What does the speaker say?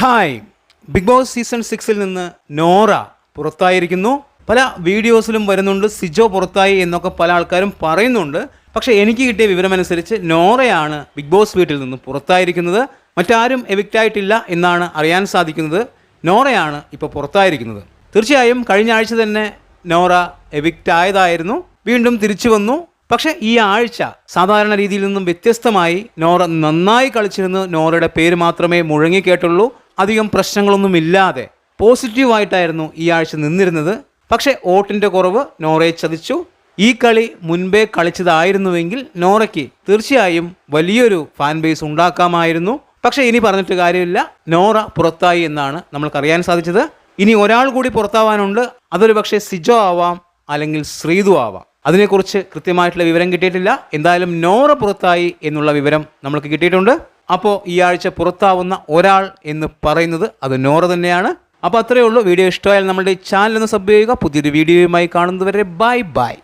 Hi. Big boss season സിക്സിൽ നിന്ന് നോറ പുറത്തായിരിക്കുന്നു. പല വീഡിയോസിലും വരുന്നുണ്ട് സിജോ പുറത്തായി എന്നൊക്കെ പല ആൾക്കാരും പറയുന്നുണ്ട്. പക്ഷെ എനിക്ക് കിട്ടിയ വിവരമനുസരിച്ച് നോറയാണ് ബിഗ് ബോസ് വീട്ടിൽ നിന്ന് പുറത്തായിരിക്കുന്നത്. മറ്റാരും എവിക്റ്റ് ആയിട്ടില്ല എന്നാണ് അറിയാൻ സാധിക്കുന്നത്. നോറയാണ് ഇപ്പോൾ പുറത്തായിരിക്കുന്നത്. തീർച്ചയായും കഴിഞ്ഞ ആഴ്ച തന്നെ നോറ എവിക്റ്റ് ആയതായിരുന്നു. വീണ്ടും തിരിച്ചു വന്നു. പക്ഷേ ഈ ആഴ്ച സാധാരണ രീതിയിൽ നിന്നും വ്യത്യസ്തമായി നോറ നന്നായി കളിച്ചിരുന്നു നോറയുടെ പേര് മാത്രമേ മുഴങ്ങി കേട്ടുള്ളൂ. അധികം പ്രശ്നങ്ങളൊന്നുമില്ലാതെ പോസിറ്റീവായിട്ടായിരുന്നു ഈ ആഴ്ച നിന്നിരുന്നത്. പക്ഷേ ഓട്ടിന്റെ കുറവ് നോറയെ ചതിച്ചു. ഈ കളി മുൻപേ കളിച്ചതായിരുന്നുവെങ്കിൽ നോറയ്ക്ക് തീർച്ചയായും വലിയൊരു ഫാൻ ബേസ് ഉണ്ടാക്കാമായിരുന്നു. പക്ഷേ ഇനി പറഞ്ഞിട്ട് കാര്യമില്ല. നോറ പുറത്തായി എന്നാണ് നമ്മൾക്കറിയാൻ സാധിച്ചത്. ഇനി ഒരാൾ കൂടി പുറത്താവാനുണ്ട്. അതൊരു പക്ഷേ സിജോ ആവാം അല്ലെങ്കിൽ ശ്രീതു ആവാം. അതിനെക്കുറിച്ച് കൃത്യമായിട്ടുള്ള വിവരം കിട്ടിയിട്ടില്ല. എന്തായാലും നോറ പുറത്തായി എന്നുള്ള വിവരം നമ്മൾക്ക് കിട്ടിയിട്ടുണ്ട്. അപ്പോൾ ഈ ആഴ്ച പുറത്താവുന്ന ഒരാൾ എന്ന് പറയുന്നത് അത് നോറ തന്നെയാണ്. അപ്പോൾ അത്രയേ ഉള്ളൂ. വീഡിയോ ഇഷ്ടമായാൽ നമ്മുടെ ചാനൽ ഒന്ന് സബ് ചെയ്യുക. പുതിയൊരു വീഡിയോയുമായി കാണുന്നതുവരെ ബൈ ബൈ.